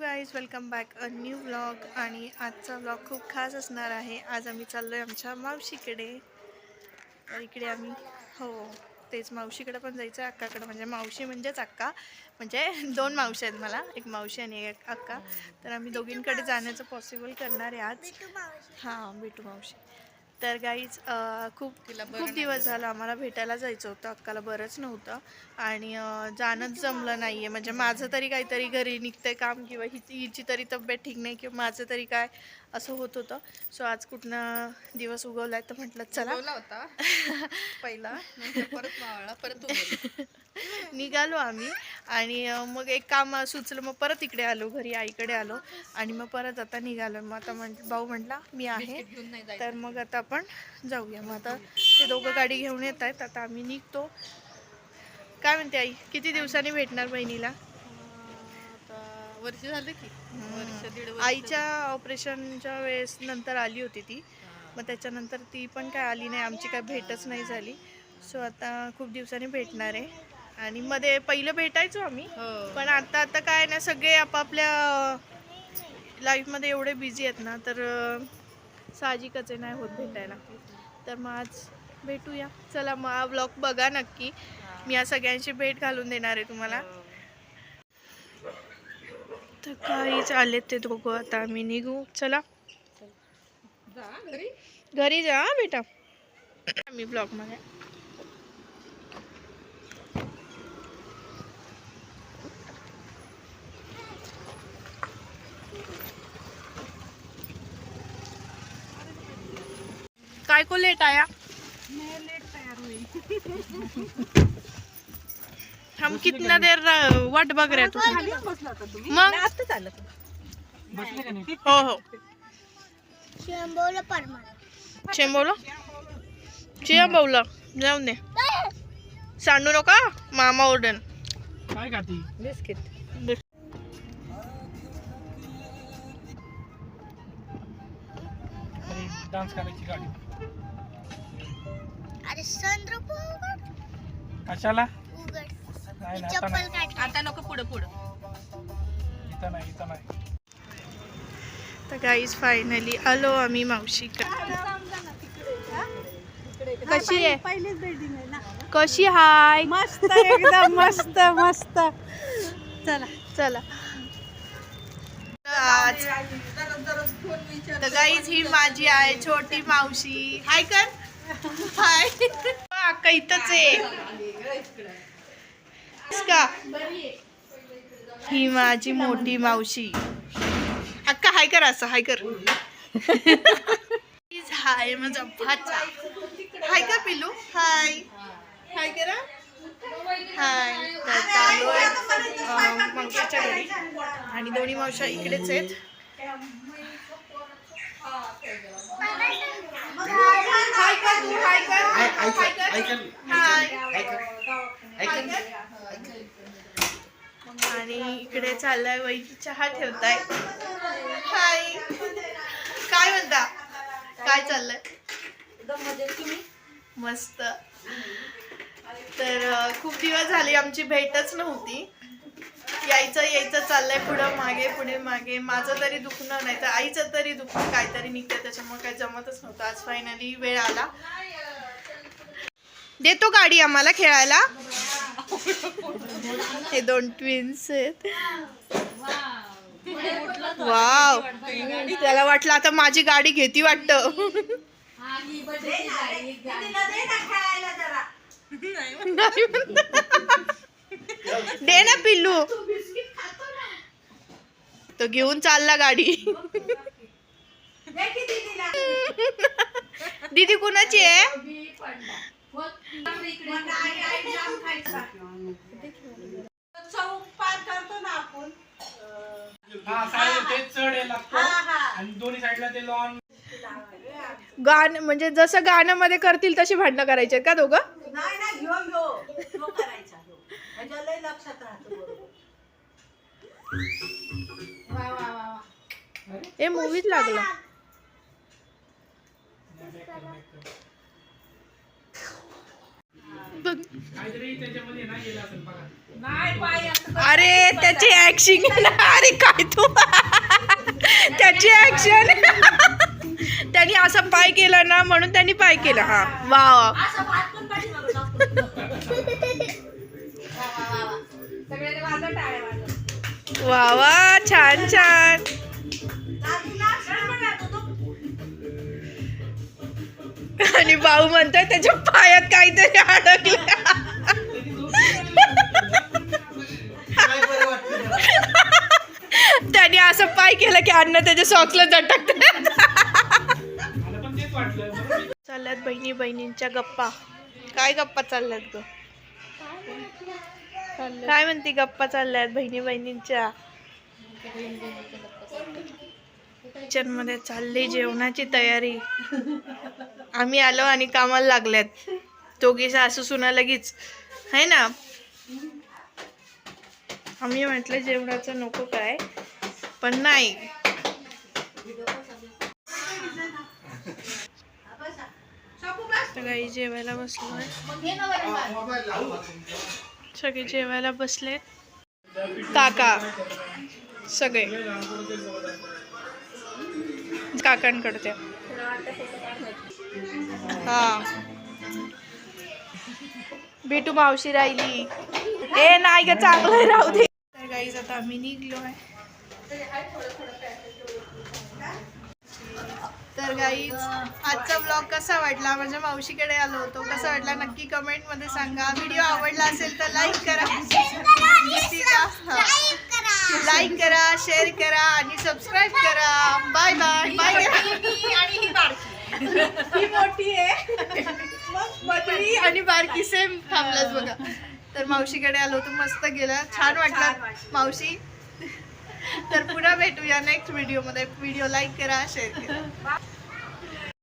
Guys welcome back a new vlog आणि आजचा vlog खूप खास असणार आहे. आज आम्ही चाललो आहे आमच्या मावशीकडे. तर इकडे आम्ही हो तेच मावशीकडे पण जायचं आहे अक्काकडे. म्हणजे मावशी म्हणजेच अक्का. म्हणजे दोन मावशी आहेत मला एक मावशी आणि एक अक्का. तर आम्ही दोघींकडे जाण्याचं पॉसिबल करणार आहे आज. हां भेटू मावशी. तर गाईज खूप खूप दिवस झाला. आम्हाला भेटायला जायचं होतं. अक्काला बरंच नव्हतं. आणि जाणंच जमलं नाही आहे म्हणजे माझं तरी काहीतरी घरी निघतंय काम किंवा हि हिची तरी तब्येत ठीक नाही किंवा माझं तरी काय असं होत होतं. सो आज कुठनं दिवस उगवलाय तर म्हटलं चला. होता. पहिला परत मावळा परत उगवला. निघालो आम्ही. आणि मग एक काम सुचलं मग परत इकडे आलो घरी आईकडे आलो आणि मग परत आता निघालो. मग आता म्हण भाऊ म्हटला मी आहे. तर मग आता आपण जाऊया. मग आता ते दोघं गाडी घेऊन येत आहेत. आता आम्ही निघतो. काय म्हणते आई? किती दिवसांनी भेटणार बहिणीला? आता वर्ष झालं की. वर्ष आईच्या ऑपरेशनच्या वेळेस नंतर आली होती ती. मग त्याच्यानंतर ती पण काय आली नाही. आमची काय भेटच नाही झाली. सो आता खूप दिवसांनी भेटणार आहे. आणि मध्ये पहिलं भेटायचो आम्ही. हो. पण आता आता काय ना सगळे आपापल्या लाईफमध्ये एवढे बिझी आहेत ना तर साहजिकच आहे नाही होत भेटायला. तर मग आज भेटूया. चला मग हा ब्लॉग बघा नक्की. मी या सगळ्यांची भेट घालून देणार आहे तुम्हाला. तर काहीच आलेत ते दोघं. आता आम्ही निघू. चला. जा घरी. घरी जा हा बेटा. मी ब्लॉगमध्ये काय को लेट आया? हम कितना देर वाट बघ रहे तू मग? हो। हो चेंबवलं चेंबवलं जाऊन दे. सांडू नका मामा ओरडन. काय खाती? बिस्किट। अरे डान्स करायची गाडी. अरे संद्रप कशाला? उघड. नाही नाही आता चप्पल नाही. काढ आता नको पुढं पुढं. इथं नाही इथं नाही. तर गाईज फायनली आलो आम्ही मावशी कशी आहे? कशी हाय? मस्त एकदम मस्त मस्त. चला. चला. आज. तर गाईज ही माझी आहे छोटी मावशी. हाय कर. हाय. अक्का इथंच आहे. का? ही माझी मोठी मावशी. अक्का हाय कर असं हाय कर. हाय माझा भाचा. हाय का पिलू? हाय. हाय करा हाय. तर चालू आहे. मावशीच्या घरी. आणि दोन्ही मावशा इकडेच आहेत हाय कर तू हाय कर हाय कर हाय आणि इकडे चाललाय वैकी चहा ठेवताय. हाय काय म्हणता? काय चाललंय? मस्त. तर खूप दिवस झाले आमची भेटच नव्हती. यायचं यायचं चाललंय पुढं मागे पुढे मागे. माझं तरी दुखणं नाही तर आईचं तरी दुखणं. काहीतरी निघतं त्याच्यामुळे काही जमतच नव्हतं. आज फायनली वेळ आला. देतो गाडी आम्हाला खेळायला. हे दोन ट्विन्स आहेत. वाव त्याला वाटलं आता माझी गाडी घेती वाटतं. दे ना पिल्लू. तो घेऊन चालला गाडी. दीदी कुणाची आहे? गाण म्हणजे जसं गाण्यामध्ये करतील तशी भांडणं करायची आहेत का दोघं? नाही करायचा ह्याच्या लय लक्षात राहतो बरोबर. वा वा वा वा. हे मूवीच लागलं बघ काहीतरी त्याच्यामध्ये ना गेला असेल बघा नाही पाय असं अरे त्याची ऍक्शन अरे काय तू? त्याची ऍक्शन त्यांनी असा पाय केला ना म्हणून त्यांनी पाय केला. हा. वा. वा वा. छान छान. आणि भाऊ म्हणतोय त्याच्या पायात काहीतरी अडकलं. त्याने असं पाय केलं की अन्न त्याच्या सॉक्सला झटकत चालल्यात बहिणी बहिणींच्या गप्पा. काय गप्पा चालल्यात ग? काय म्हणते गप्पा चालल्यात बहिणी बहिणींच्या? किचनमध्ये चालली जेवणाची तयारी. आम्ही आलो आणि कामाला लागल्यात. दोघी सासू सुना लगेच. है ना? आम्ही म्हटलं जेवणाचं नको काय? पण नाही. सगळी जेवायला बसलो सगळे जेवायला बसले काका सगळे. काकांकडचे. हा. भेटू मावशी राहिली. ए नाही ग चांगलं राहू दे. तर गाईज आता आम्ही निघलो आहे. तर गाईज आजचा ब्लॉग कसा वाटला? माझ्या मावशीकडे आलो होतो. कसा वाटला? नक्की कमेंटमध्ये सांगा. व्हिडिओ आवडला असेल तर लाईक करा. लाईक करा शेअर करा आणि सबस्क्राईब करा. बाय बाय बाय ही मोठी आहे. मोठी आणि बारकी सेम थांबलाच बघा. तर मावशीकडे आलो होतो मस्त गेला. छान वाटलं मावशी. तर पुन्हा भेटूया नेक्स्ट व्हिडिओमध्ये व्हिडिओ लाईक करा शेअर करा.